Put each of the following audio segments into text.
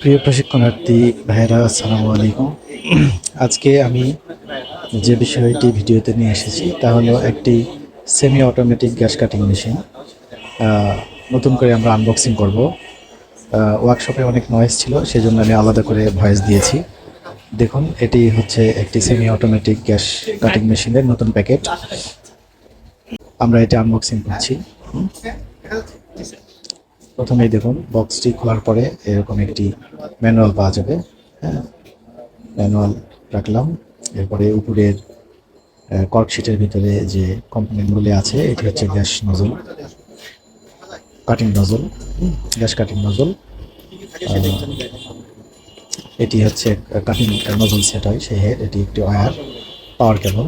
প্রিয় প্রশিক্ষণার্থী ভাইরা আসসালামু আলাইকুম। আজকে আমি যে বিষয়টি ভিডিওতে নিয়ে এসেছি, তা হলো একটি semi automatic gas cutting machine. নতুন করে আমরা আনবক্সিং করব। ওয়ার্কশপে অনেক নয়েজ ছিল, সেজন্য আমি আলাদা করে ভয়েস দিয়েছি। দেখুন, এটি হচ্ছে একটি সেমি অটোমেটিক গ্যাস কাটিং মেশিনের নতুন প্যাকেট আমরা এটা আনবক্সিং করছি। প্রথমেই দেখুন বক্সটি খোলার পরে এরকম একটি ম্যানুয়াল পাওয়া যাবে। হ্যাঁ ম্যানুয়াল রাখলাম। এরপরে উপরের কর্কশিটের ভিতরে যে কম্পোনেন্টগুলি আছে, এটি হচ্ছে gas nozzle cutting nozzle gas cutting nozzle এটি হচ্ছে কাটিং নজল সেট হয় সেই হেড এটি একটি ওয়্যার পাওয়ার কেবল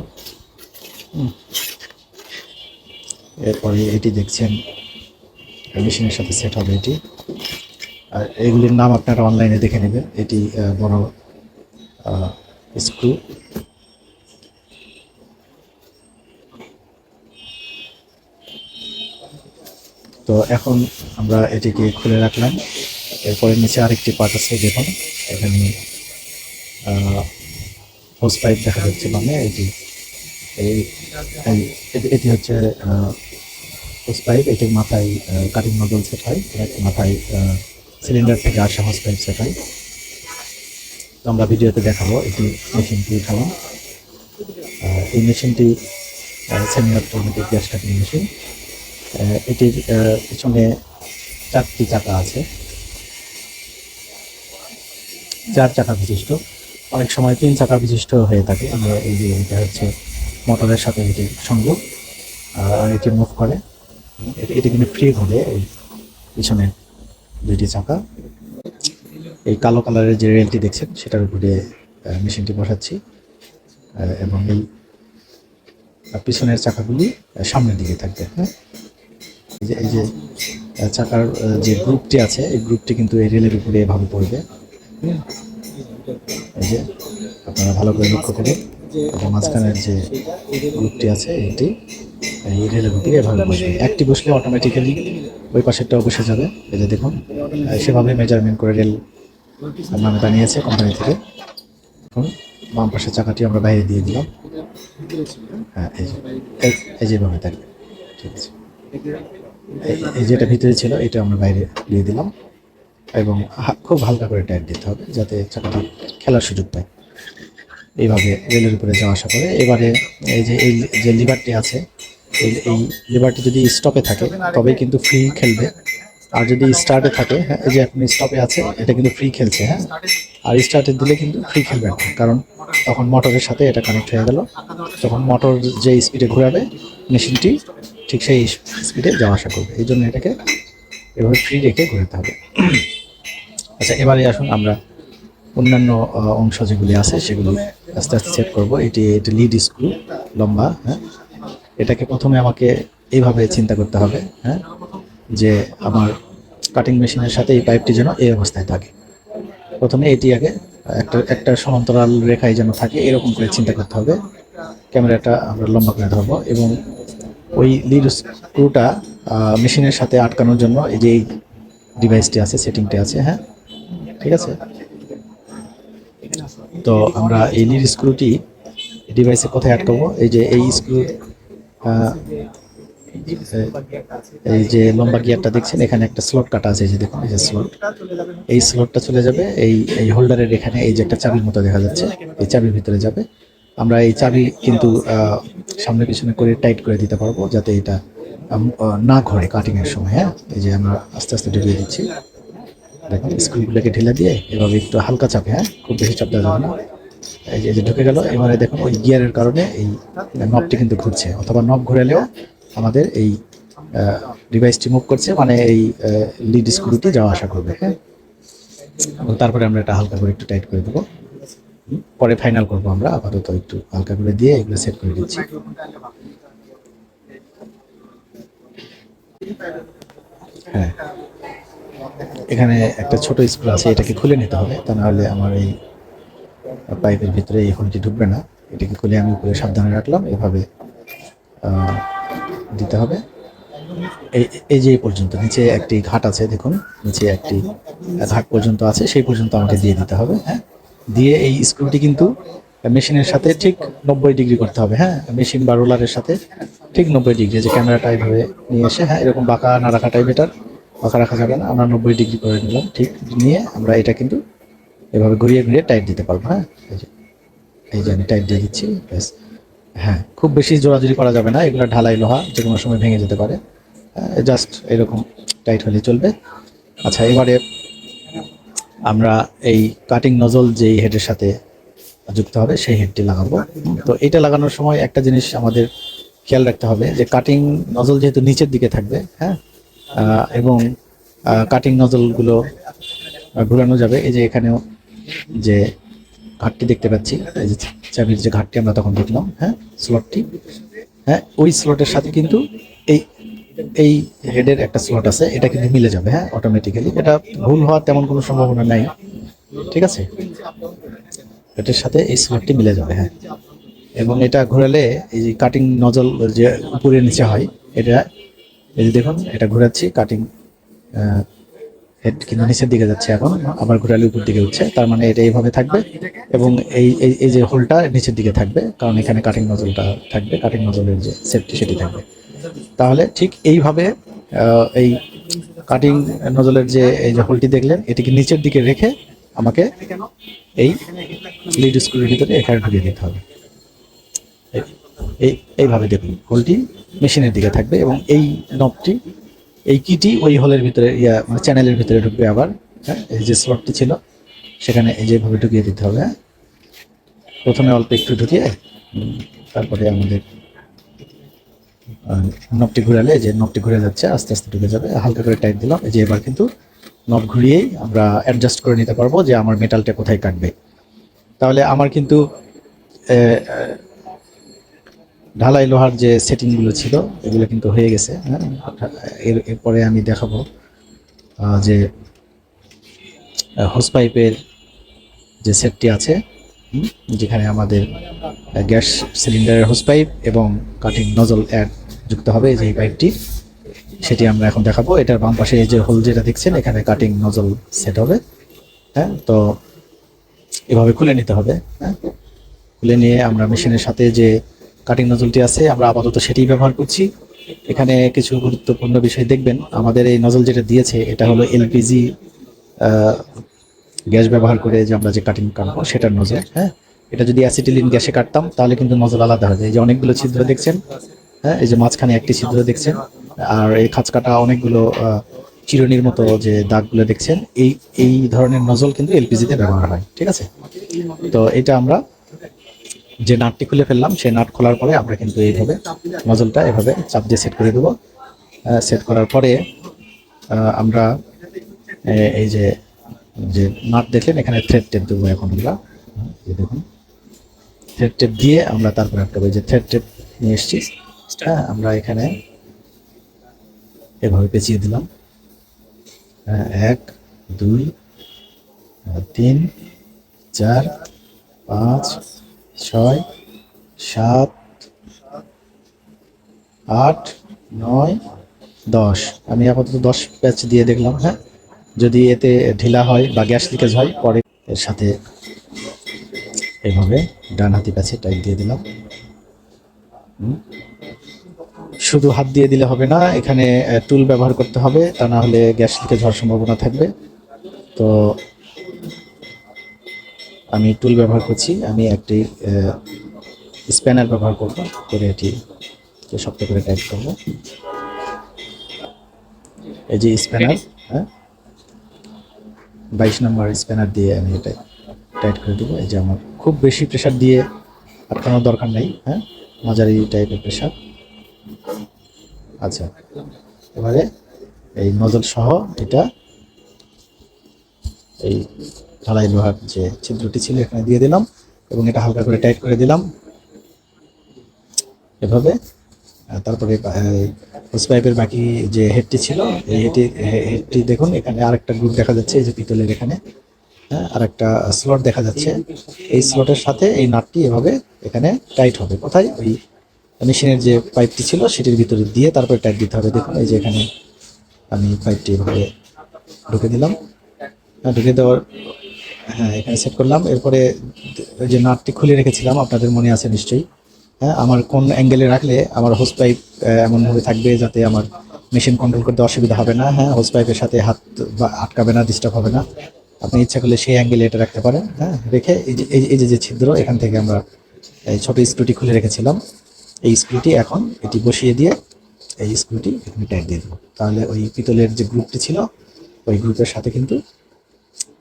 এরপরে এটি দেখছেন মেশিনের সাথে সেট হবে এটি। আর এগুলির নাম আপনারা অনলাইনে দেখে নেবেন। এটি বড় স্ক্রু। তো এখন আমরা এটিকে খুলে রাখলাম। এরপরে নিচে আরেকটি পার্ট আছে, দেখুন। এখানে হোস পাইপ দেখা যাচ্ছে মানে এটি, এই এটি হচ্ছে পাইপ এটির মাথায় কাটিং নজল সেট হয় মাথায় সিলিন্ডার থেকে আসা হোস পাইপ সেট হয়। তো আমরা ভিডিওতে দেখাবো এটি মেশিনটি আহ, এই মেশিনটি semi automatic gas cutting machine এটির পিছনে চারটি চাকা আছে। চার চাকা বিশিষ্ট। অনেক সময় তিন চাকা বিশিষ্ট হয়ে থাকে। আমরা এই যে এটা হচ্ছে মোটরের সাথে এটি সংযোগ আর এটি মুভ করে। এটি- কিন্তু ফ্রি ঘুরে, এই পিছনে দুইটি চাকা। এই কালো কালারের যে রেলটি দেখছেন, সেটার উপরে মেশিনটি বসাচ্ছি। এবং এই পিছনের চাকাগুলি সামনের দিকে থাকবে হ্যাঁ? এই যে এই যে চাকার যে গ্রুপটি আছে, এই গ্রুপটি কিন্তু এই রেলের উপরে এভাবে পড়বে এই যে, আপনারা ভালো করে লক্ষ্য করুন। এবং মাঝখানের যে গ্রুপটি আছে, এটি এই রেলের উপরে এভাবে বসবে। একটি বসলে অটোমেটিক্যালি ওই পাশেরটাও বসে যাবে। এই দেখুন সেভাবে মেজারমেন্ট করে রেল মানে বানিয়েছে কোম্পানি থেকে। এখন বাম পাশের চাকাটি আমরা বাইরে দিয়ে দিলাম। হ্যাঁ এই যে, এই- যেভাবে থাকবে। ঠিক আছে। এই- যেটা ভিতরে ছিল, এটা আমরা বাইরে দিয়ে দিলাম। এবং খুব হালকা করে টাইট দিতে হবে যাতে চাকাটি খেলার সুযোগ পায়। এইভাবে রেলের উপরে যাওয়া আসা করে। এবারে এই যে এই যে লিভারটি আছে এই এই লিভারটি যদি স্টপে থাকে তবে কিন্তু ফ্রি খেলবে। আর যদি স্টার্টে থাকে হ্যাঁ এই যে এখন স্টপে আছে, এটা কিন্তু ফ্রি খেলছে হ্যাঁ। আর স্টার্টে দিলে কিন্তু ফ্রি খেলবে না কারণ তখন মোটরের সাথে এটা কানেক্ট হয়ে গেল। তখন মোটর যে স্পিডে ঘোরাবে, মেশিনটি ঠিক সেই স্পিডে যাওয়া আসা করবে। এই জন্য এটাকে এভাবে ফ্রি রেখে ঘোরাতে হবে। আচ্ছা এবারে আসুন আমরা অন্যান্য অংশ যেগুলি আছে, সেগুলি আস্তে আস্তে সেট করব। এটি এটি লিড স্ক্রু লম্বা হ্যাঁ। এটাকে প্রথমে আমাকে এইভাবে চিন্তা করতে হবে হ্যাঁ? যে আমার কাটিং মেশিনের সাথে এই পাইপটি যেন এই অবস্থায় থাকে। প্রথমে এটি আগে একটা একটা সমান্তরাল রেখায় যেন থাকে, এরকম করে চিন্তা করতে হবে। ক্যামেরাটা আমরা লম্বা করে ধরবো এবং ওই লিড স্ক্রুটা মেশিনের সাথে আটকানোর জন্য এই যে এই ডিভাইসটি আছে সেটিংটি আছে হ্যাঁ? ঠিক আছে? তো আমরা এই লিড স্ক্রুটি ডিভাইসে কোথায় আটকাবো? এই যে এই স্ক্রু এই যে লম্বা গিয়ারটা দেখছেন, এখানে একটা স্লট কাটা আছে যে দেখুন, এই যে স্লট এই স্লটটা চলে যাবে, এই এই হোল্ডারের এখানে এই যে একটা চাবির মতো দেখা যাচ্ছে, এই চাবির ভিতরে যাবে। আমরা এই চাবি কিন্তু সামনে পিছনে করে টাইট করে দিতে পারব, যাতে এটা না ঘোরে কাটিং এর সময় হ্যাঁ? এই যে আমরা আস্তে আস্তে ঢুকিয়ে দিচ্ছি। দেখুন স্ক্রুগুলোকে ঢিলা দিয়ে এভাবে একটু হালকা চাপে হ্যাঁ? খুব বেশি চাপ দেওয়া যাবে না। এই যে ঢুকে গেল, এবারে দেখুন ওই গিয়ারের কারণে এই নবটি কিন্তু ঘুরছে, অথবা নব ঘুরালেও আমাদের এই ডিভাইসটি মুভ করছে মানে এই লিড স্ক্রুটি যাওয়া আসা করবে হ্যাঁ? তারপরে আমরা এটা হালকা করে একটু টাইট করে দেবো। পরে ফাইনাল করব আমরা, আপাতত একটু হালকা করে দিয়ে এগুলো সেট করে দিচ্ছি। হ্যাঁ। এখানে একটা ছোট স্ক্রু আছে, এটাকে খুলে নিতে হবে, তা নাহলে আমার এই পাইপের ভিতরে এই হোলটি ঢুকবে না। এটাকে খুলে আমি উপরে সাবধানে রাখলাম। এভাবে দিতে হবে। এই যে পর্যন্ত, নিচে একটি ঘাট আছে, দেখুন। নিচে একটি ঘাট পর্যন্ত আছে, সেই পর্যন্ত আমাকে দিয়ে দিতে হবে হ্যাঁ? দিয়ে এই স্ক্রুটি কিন্তু মেশিনের সাথে ঠিক নব্বই ডিগ্রি করতে হবে হ্যাঁ? মেশিন বা রোলারের সাথে ঠিক নব্বই ডিগ্রি, যে ক্যামেরাটা এইভাবে নিয়ে এসে হ্যাঁ? এরকম বাঁকা না রাখাটাই বেটার বাঁকা রাখা যাবে না। আমরা নব্বই ডিগ্রি করে নিলাম, ঠিক। নিয়ে আমরা এটা কিন্তু এভাবে ঘুরিয়ে ঘুরিয়ে টাইট দিতে পারব হ্যাঁ? এই যে আমি টাইট দিয়ে দিচ্ছি, ব্যাস। হ্যাঁ খুব বেশি জোরাজুরি করা যাবে না, এগুলো ঢালাই লোহা যে কোনো সময় ভেঙে যেতে পারে। জাস্ট এরকম টাইট হলে চলবে। আচ্ছা এবারে আমরা এই কাটিং নজল যেই হেডের সাথে যুক্ত হবে, সেই হেডটি লাগাবো। তো এটা লাগানোর সময় একটা জিনিস আমাদের খেয়াল রাখতে হবে যে কাটিং নজল যেহেতু নিচের দিকে থাকবে হ্যাঁ এবং কাটিং নজলগুলো ঘোরানো যাবে। এই যে এখানেও যে ঘাটটি দেখতে পাচ্ছি যে চাবির যে ঘাটটি আমরা তখন দেখলাম হ্যাঁ স্লটটি হ্যাঁ ওই স্লটের সাথে কিন্তু এই এই হেডের একটা স্লট আছে, এটা কিন্তু মিলে যাবে হ্যাঁ অটোমেটিক্যালি এটা ভুল হওয়ার তেমন কোনো সম্ভাবনা নাই, ঠিক আছে? এটার সাথে এই স্লটটি মিলে যাবে হ্যাঁ। এবং এটা ঘোরালে এই যে কাটিং নজল যে উপরে নিচে হয়, এটা, এই যে দেখুন, এটা ঘোরাচ্ছি কাটিং কিন্তু নিচের দিকে যাচ্ছে এখন, আবার ঘোরালে উপর দিকে উঠছে, তার মানে এটা এইভাবে থাকবে এবং এই এই যে হোলটা নিচের দিকে থাকবে, কারণ এখানে কাটিং নজলটা থাকবে কাটিং নজলের যে সেফটি সেটি থাকবে। তাহলে ঠিক এইভাবে এই কাটিং নজলের যে, এই যে হোলটি দেখলেন, এটিকে নিচের দিকে রেখে আমাকে এই লিড স্ক্রুর ভিতরে এখানে ঢুকিয়ে দিতে হবে। এই এইভাবে দেখুন, হোলটি মেশিনের দিকে থাকবে এবং এই নবটি এই কিটি ওই হলের ভিতরে, ইয়া মানে চ্যানেলের ভিতরে ঢুকবে আবার হ্যাঁ? এই যে স্লটটি ছিল, সেখানে এই যেভাবে ঢুকিয়ে দিতে হবে হ্যাঁ? প্রথমে অল্প একটু ঢুকিয়ে তারপরে আমাদের নবটি ঘুরালে যে নবটি ঘুরে যাচ্ছে, আস্তে আস্তে ঢুকে যাবে। হালকা করে টাইট দিলাম, এই যে এবার কিন্তু নব ঘুরিয়েই আমরা অ্যাডজাস্ট করে নিতে পারব যে আমার মেটালটা কোথায় কাটবে। তাহলে আমার কিন্তু ঢালাই লোহার যে সেটিংগুলো ছিল, এগুলো কিন্তু হয়ে গেছে হ্যাঁ? এর, এরপরে আমি দেখাবো যে হোস পাইপের যে সেটটি আছে যেখানে আমাদের গ্যাস সিলিন্ডারের হোস পাইপ এবং কাটিং নজল অ্যাড যুক্ত হবে যে পাইপটি। সেটি আমরা এখন দেখাবো। এটার বাম পাশে যে হোল যেটা দেখছেন, এখানে কাটিং নজল সেট হবে হ্যাঁ? তো এভাবে খুলে নিতে হবে হ্যাঁ? খুলে নিয়ে আমরা মেশিনের সাথে যে কাটিং নজলটি আছে, আমরা আপাতত সেটি ব্যবহার করছি। এখানে কিছু গুরুত্বপূর্ণ বিষয় দেখবেন, আমাদের এই নজল যেটা দিয়েছে, এটা হলো এলপিজি গ্যাস ব্যবহার করে যে আমরা যে কাটিং কাটবো সেটার নজল হ্যাঁ? এটা যদি অ্যাসিটিলিন গ্যাসে কাটতাম, তাহলে কিন্তু নজল আলাদা হয়ে যায় যে অনেকগুলো ছিদ্র দেখছেন হ্যাঁ? এই যে মাঝখানে একটি ছিদ্র দেখছেন, আর এই খাঁচ কাটা অনেকগুলো চিরুনির মতো যে দাগগুলো দেখছেন, এই এই ধরনের নজল কিন্তু এলপিজিতে ব্যবহার হয়, ঠিক আছে? তো এটা আমরা যে নাটটি খুলে ফেললাম সেই নাট খোলার পরে আমরা কিন্তু এইভাবে নজলটা এভাবে চাপ দিয়ে সেট করে দেবো। সেট করার পরে আমরা এই যে যে নাট দেখলেন এখানে থ্রেড টেপ দেবো এখন আমরা। দেখুন। থ্রেড টেপ দিয়ে আমরা তারপরে একটা যে থ্রেড টেপ নিয়ে এসেছি। হ্যাঁ আমরা এখানে এভাবে পেঁচিয়ে দিলাম। হ্যাঁ, এক দুই তিন চার পাঁচ ছয়, সাত, আট, নয়, দশ। আমি আপাতত দশ প্যাচ দিয়ে দেখলাম হ্যাঁ? যদি এতে ঢিলা হয় বা গ্যাস লিকেজ হয়, পরে এর সাথে এভাবে ডান হাতি প্যাচে টাইট দিয়ে দিলাম। শুধু হাত দিয়ে দিলে হবে না, এখানে টুল ব্যবহার করতে হবে, তা না হলে গ্যাস লিকেজ হওয়ার সম্ভাবনা থাকবে। তো আমি টুল ব্যবহার করছি আমি একটি স্প্যানার ব্যবহার করব করে এটি শক্ত করে টাইট করব। এই যে স্প্যানার হ্যাঁ? বাইশ নম্বর স্প্যানার দিয়ে আমি এটা টাইট করে দেবো। এই যে আমার খুব বেশি প্রেশার দিয়ে আটকানোর দরকার নেই হ্যাঁ? মাঝারি টাইপের প্রেশার আচ্ছা এবারে এই নজল সহ এটা এই ঢালাই লোহার যে ছিদ্রটি ছিল এখানে দিয়ে দিলাম এবং এটা হালকা করে টাইট করে দিলাম। এভাবে। তারপরে হোস পাইপের বাকি যে হেডটি ছিল এই হেডটি হেডটি দেখুন এখানে আরেকটা গ্রুপ দেখা যাচ্ছে এই যে পিতলের এখানে। হ্যাঁ আর একটা স্লট দেখা যাচ্ছে। এই স্লটের সাথে এই নাটটি এভাবে এখানে টাইট হবে। কোথায়? ওই মেশিনের যে পাইপটি ছিল সেটির ভিতরে দিয়ে তারপরে টাইট দিতে হবে। দেখুন এই যে এখানে আমি পাইপটি এভাবে ঢুকে দিলাম। হ্যাঁ, ঢুকে দেওয়ার হ্যাঁ এখানে সেট করলাম। এরপরে যে নাটটি খুলে রেখেছিলাম, আপনাদের মনে আছে নিশ্চয়ই। হ্যাঁ আমার কোন অ্যাঙ্গেলে রাখলে আমার হোস পাইপ এমনভাবে থাকবে যাতে আমার মেশিন কন্ট্রোল করতে অসুবিধা হবে না। হ্যাঁ হোস পাইপের সাথে হাত বা আটকাবে না ডিস্টার্ব হবে না। আপনি ইচ্ছা করলে সেই অ্যাঙ্গেলে এটা রাখতে পারেন। হ্যাঁ রেখে এই যে, এই যে- যে ছিদ্র, এখান থেকে আমরা এই ছোটো স্ক্রুটি খুলে রেখেছিলাম। এই স্ক্রুটি এখন এটি বসিয়ে দিয়ে এই স্ক্রুটি এখানে টাইট দিয়ে দেবো। তাহলে ওই পিতলের যে গ্রুপটি ছিল, ওই গ্রুপের সাথে কিন্তু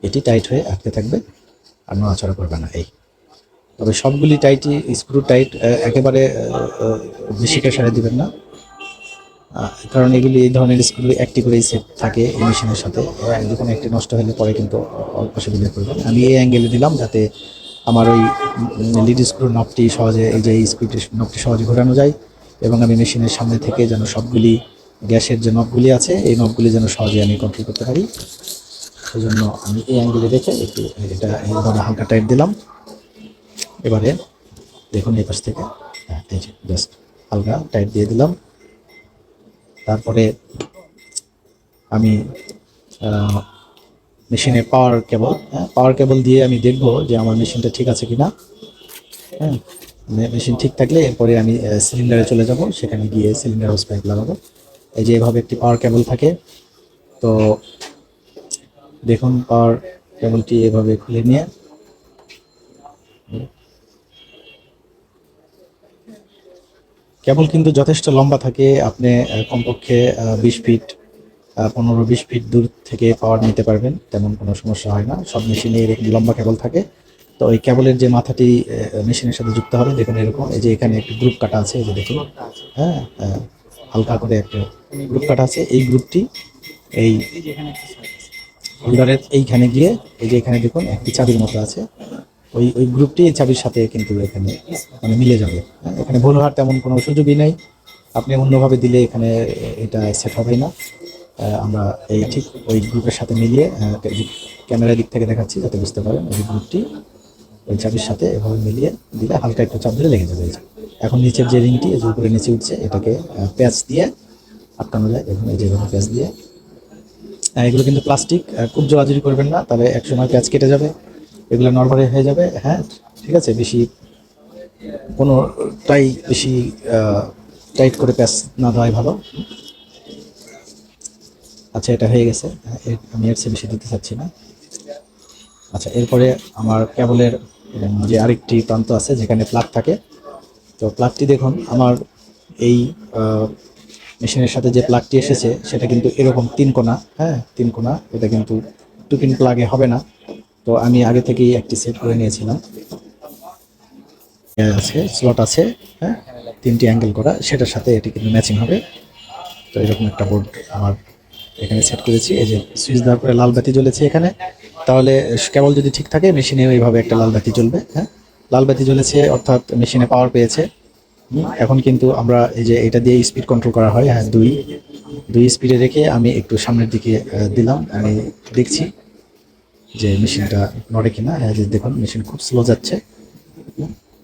এটি টাইট হয়ে আটকে থাকবে, আর নড়াচড়া করবে না, এই। তবে সবগুলি টাইটই স্ক্রু টাইট একেবারে বেশি প্রেশারে দিবেন না। কারণ এগুলি এই ধরনের স্ক্রু একটি করেই সেট থাকে এই মেশিনের সাথে। যখন একটি নষ্ট হলে পরে কিন্তু অল্প অসুবিধা করবে আমি এই অ্যাঙ্গেলে দিলাম যাতে আমার ওই লিড স্ক্রু নবটি সহজে, এই যে স্ক্রুটি নবটি সহজে ঘোরানো যায় এবং আমি মেশিনের সামনে থেকে যেন সবগুলি গ্যাসের যে নবগুলি আছে, এই নবগুলি যেন সহজে আমি কন্ট্রোল করতে পারি। সেই জন্য আমি এই অ্যাঙ্গেলে রেখে একটু এটা এইভাবে হালকা টাইট দিলাম। এবারে দেখুন এই পাশ থেকে হ্যাঁ এই যে জাস্ট হালকা টাইট দিয়ে দিলাম। তারপরে আমি মেশিনে পাওয়ার কেবল পাওয়ার কেবল দিয়ে আমি দেখব যে আমার মেশিনটা ঠিক আছে কিনা। হ্যাঁ মেশিন ঠিক থাকলে এরপরে আমি সিলিন্ডারে চলে যাব, সেখানে গিয়ে সিলিন্ডার হোস পাইপ লাগাবো। এই যে এভাবে একটি পাওয়ার কেবল থাকে। তো দেখুন পাওয়ার কেবলটি এভাবে খুলে নিয়ে। কেবল কিন্তু যথেষ্ট লম্বা থাকে, আপনি কমপক্ষে বিশ ফিট পনেরো বিশ ফিট দূর থেকে পাওয়ার নিতে পারবেন, তেমন কোনো সমস্যা হয় না। সব মেশিনে এরকম লম্বা কেবল থাকে। তো ওই কেবলের যে মাথাটি মেশিনের সাথে যুক্ত হবে, দেখুন এরকম। এই যে এখানে একটি গ্রুপ কাটা আছে, এই যে দেখুন। হ্যাঁ হালকা করে একটা গ্রুপ কাটা আছে। এই গ্রুপটি, এই হোল্ডারের এইখানে গিয়ে এই যে এখানে দেখুন একটি চাবির মতো আছে। ওই ওই গ্রুপটি এই চাবির সাথে কিন্তু এখানে মানে মিলে যাবে। হ্যাঁ, এখানে ভুল হওয়ার তেমন কোনো সুযোগই নেই। আপনি অন্যভাবে দিলে এখানে এটা সেট হবে না। আমরা এই ঠিক ওই গ্রুপের সাথে মিলিয়ে ক্যামেরার দিক থেকে দেখাচ্ছি যাতে বুঝতে পারেন ওই গ্রুপটি ওই চাবির সাথে এভাবে মিলিয়ে দিলে হালকা একটু চাপ দিলে লেগে যাবে। এখন নিচের যে রিংটি উপরে নিচে উঠছে এটাকে প্যাচ দিয়ে আটকানো যায়। এবং এই যেভাবে প্যাচ দিয়ে এগুলো কিন্তু প্লাস্টিক খুব জোরাজুরি করবেন না তাহলে এক সময় প্যাচ কেটে যাবে এগুলো নরমালি হয়ে যাবে হ্যাঁ ঠিক আছে বেশি কোনোটাই বেশি টাইট করে প্যাচ না দেওয়াই ভালো। আচ্ছা এটা হয়ে গেছে হ্যাঁ, আমি এর চেয়ে বেশি দিতে চাচ্ছি না। আচ্ছা এরপরে আমার কেবলের যে আরেকটি প্রান্ত আছে যেখানে প্লাগ থাকে তো প্লাগটি দেখুন আমার এই মেশিনের সাথে যে প্লাগটি এসেছে, সেটা কিন্তু এরকম তিন কোনা হ্যাঁ তিন কোনা, এটা কিন্তু টু পিন প্লাগে হবে না। তো আমি আগে থেকেই একটি সেট করে নিয়েছিলাম। আছে স্লট আছে হ্যাঁ তিনটি অ্যাঙ্গেল করা, সেটার সাথে এটি কিন্তু ম্যাচিং হবে। তো এরকম একটা বোর্ড আমার এখানে সেট করেছি। এই যে সুইচ দেওয়ার পরে লাল বাতি জ্বলেছে এখানে। তাহলে কেবল যদি ঠিক থাকে মেশিনেও এইভাবে একটা লাল বাতি জ্বলবে হ্যাঁ। লাল বাতি জ্বলেছে, অর্থাৎ মেশিনে পাওয়ার পেয়েছে। এখন কিন্তু আমরা এই যে এটা দিয়ে স্পিড কন্ট্রোল করা হয় হ্যাঁ দুই দুই স্পিডে রেখে আমি একটু সামনের দিকে দিলাম। আমি দেখছি যে মেশিনটা নড়ে কিনা। হ্যাঁ যে দেখুন, মেশিন খুব স্লো যাচ্ছে।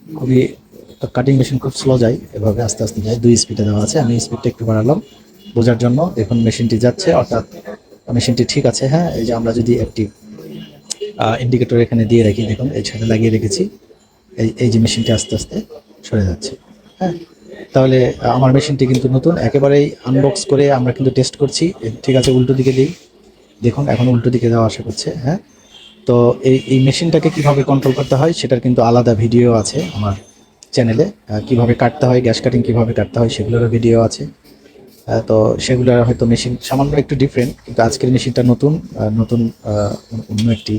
খুবই কাটিং মেশিন খুব স্লো যায়, এভাবে আস্তে আস্তে যায়। দুই স্পিডে দেওয়া আছে। আমি স্পিডটা একটু বাড়ালাম বোঝার জন্য। দেখুন মেশিনটি যাচ্ছে, অর্থাৎ মেশিনটি ঠিক আছে হ্যাঁ। এই যে আমরা যদি একটি ইন্ডিকেটর এখানে দিয়ে রাখি, দেখুন, এই ছাদে লাগিয়ে রেখেছি। এই এই যে মেশিনটি আস্তে আস্তে সরে যাচ্ছে। হ্যাঁ তাহলে আমার মেশিনটি কিন্তু নতুন। একেবারেই আনবক্স করে আমরা কিন্তু টেস্ট করছি। ঠিক আছে, উল্টো দিকে দিই। দেখুন, এখন উল্টো দিকে যাওয়া আসা করছে হ্যাঁ? তো এই এই মেশিনটাকে কীভাবে কন্ট্রোল করতে হয়, সেটার কিন্তু আলাদা ভিডিও আছে আমার চ্যানেলে কীভাবে কাটতে হয়, গ্যাস কাটিং কীভাবে কাটতে হয়, সেগুলোরও ভিডিও আছে। তো সেগুলোর হয়তো মেশিন সামান্য একটু ডিফারেন্ট কিন্তু আজকের মেশিনটা নতুন নতুন অন্য একটি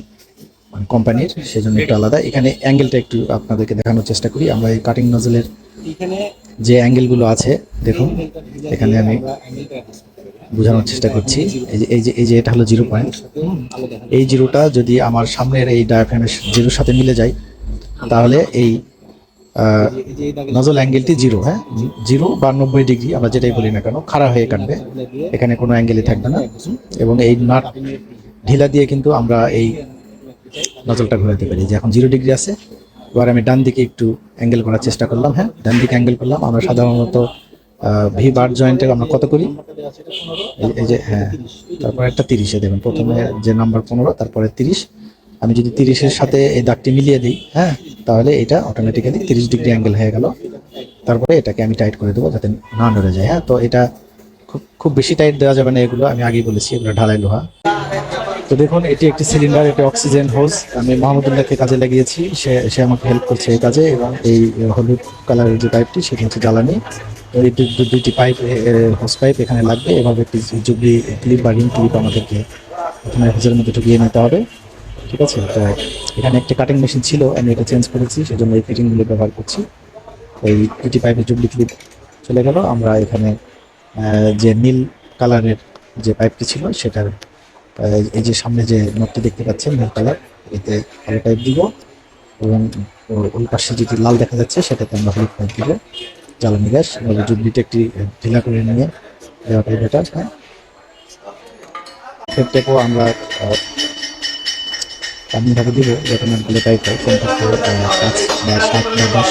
কোম্পানির সেজন্য একটু আলাদা। এখানে অ্যাঙ্গেলটা একটু আপনাদেরকে দেখানোর চেষ্টা করি। আমরা এই কাটিং নজলের যে অ্যাঙ্গেলগুলো আছে দেখুন এখানে আমি বোঝানোর চেষ্টা করছি। এই যে এই যে এই যে এটা হলো জিরো পয়েন্ট এই জিরোটা যদি আমার সামনের এই ডায়াফ্রামের জিরোর সাথে মিলে যায় তাহলে এই নজল অ্যাঙ্গেলটি জিরো হ্যাঁ? জিরো। বা নব্বই ডিগ্রি আমরা যেটাই বলি না কেন খাড়া হয়ে কাটবে। এখানে কোনো অ্যাঙ্গেলই থাকবে না। এবং এই নাট ঢিলা দিয়ে কিন্তু আমরা এই নজলটা ঘোরাতে পারি। যে এখন জিরো ডিগ্রি আছে এবার আমি ডান দিকে একটু অ্যাঙ্গেল করার চেষ্টা করলাম হ্যাঁ? ডান দিকে অ্যাঙ্গেল করলাম, আমরা সাধারণত ভি বার জয়েন্টে আমরা কত করি? এই- যে হ্যাঁ তারপর একটা তিরিশে দেখুন, প্রথমে যে নাম্বার পনেরো, তারপরে তিরিশ। আমি যদি তিরিশের সাথে এই দাগটি মিলিয়ে দিই হ্যাঁ তাহলে এটা অটোমেটিক্যালি তিরিশ ডিগ্রি অ্যাঙ্গেল হয়ে গেল। তারপরে এটাকে আমি টাইট করে দেবো যাতে না নড়ে যায় হ্যাঁ? তো এটা খুব খুব বেশি টাইট দেওয়া যাবে না এগুলো, আমি আগেই বলেছি, এগুলো ঢালাই লোহা। তো দেখুন, এটি একটি সিলিন্ডার এটি অক্সিজেন হোস আমি মাহমুদুল্লাহকে কাজে লাগিয়েছি। সে সে আমাকে হেল্প করছে এই কাজে এবং এই হলুদ কালারের যে পাইপটি সেটি হচ্ছে জ্বালানি। এই দুইটি পাইপ হোস পাইপ এখানে লাগবে। এভাবে একটি জুবলি ক্লিপ বা রিং ক্লিপ আমাদেরকে এখানে হোসের মধ্যে ঢুকিয়ে নিতে হবে। ঠিক আছে? তো এখানে একটি কাটিং মেশিন ছিল। আমি এটা চেঞ্জ করেছি। সেজন্য এই ফিটিংগুলো ব্যবহার করছি। এই দুটি পাইপের জুবলি ক্লিপ চলে গেল। আমরা এখানে যে নীল কালারের যে পাইপটি ছিল, সেটার এই যে সামনে যে নটটি দেখতে পাচ্ছেন, নীল কালার, এতে কালো টাইপ দিব এবং ওই পাশে যেটি লাল দেখা যাচ্ছে, সেটাতে আমরা হলুদ টাইপ দিব। জ্বালানি গ্যাস জুবলিটা একটি ঢিলা করে নিয়ে দেওয়াটাই বেটার হ্যাঁ? ক্ষেত্রেও আমরা এমনভাবে দিব যাতে নারকেলে পাইপ হয়, কমপক্ষে পাঁচ বা সাত বা দশ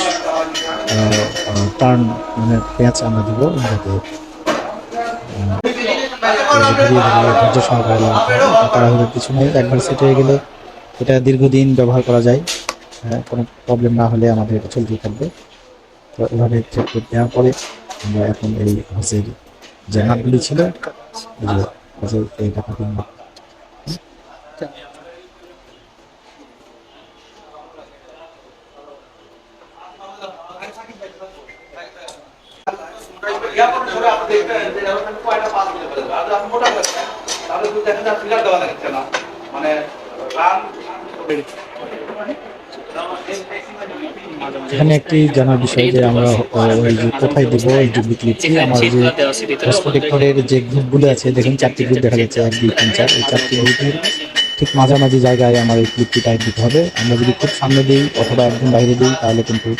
টার্ন মানে পেঁয়াজ আমরা দিব যাতে লাগাতে তাড়াহুড়োর কিছু নেই একবার সেট হয়ে গেলে এটা দীর্ঘদিন ব্যবহার করা যায়। হ্যাঁ, কোনো প্রবলেম না হলে আমাদের এটা চলতেই থাকবে। তো এভাবে চেক করে দেওয়ার পরে আমরা এখন এই হসের যে নাটগুলি ছিল এই হসের এই টাকা কিনবো এয়ারপোর্টে সরে আপনি দেখবেন যে এরকম কয়টা পাস মিলে ফেলবে আর আপনি মোটা করে দেন তাহলে দেখা যায় ফিলার দেওয়া লাগছে না। মানে রান এখানে একটি জানার বিষয় যে আমরা ওই কোথায় দিব এই আমার যে প্রোটেক্টরের যে গ্রুপগুলো আছে দেখুন চারটি গ্রুপ দেখা যাচ্ছে এক দুই তিন চার। এই চারটি গ্রুপের ঠিক মাঝামাঝি জায়গায় আমার এই ক্লিপটি টাইট দিতে হবে। আমরা যদি খুব সামনে দিই অথবা একদম বাইরে দিই তাহলে কিন্তু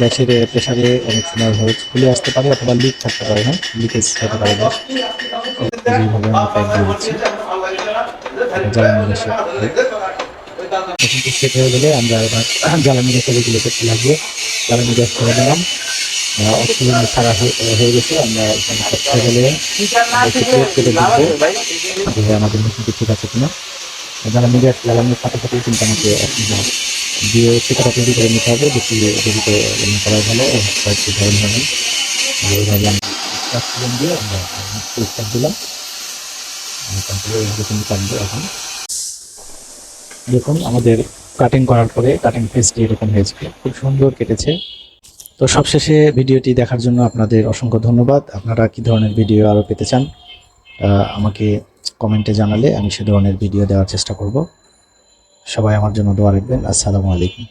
গ্যাসের প্রেশারে অনেক সময় হয়ে খুলে আসতে পারে অথবা লিক থাকতে পারে না লিকেজ হতে পারে গ্যাস আমরা জ্বালানি গ্যাসের এগুলো জ্বালানি গ্যাস করে দিলাম অক্সিজেন ছাড়া হয়ে- গেছে আমরা এখানে গেলে আমাদের মেশিনটি ঠিক আছে কিনা জ্বালানি গ্যাস জ্বালানির সাথে সাথে কিন্তু আমাকে অক্সিজেন দিয়ে সেটা তৈরি করে নিতে হবে বেশি করা ভালো হবে অক্সিজেন দিয়ে আমরা পরিষ্কার দিলাম তারপরে এরকম কাটবো এখন দেখুন, আমাদের কাটিং করার পরে কাটিং পেজটি এরকম হয়েছে। খুব সুন্দর কেটেছে। তো সবশেষে ভিডিওটি দেখার জন্য আপনাদের অসংখ্য ধন্যবাদ। আপনারা কি ধরনের ভিডিও আরও পেতে চান আমাকে কমেন্টে জানালে আমি সে ধরনের ভিডিও দেওয়ার চেষ্টা করব। সবাই আমার জন্য দোয়া রাখবেন। আসসালামু আলাইকুম।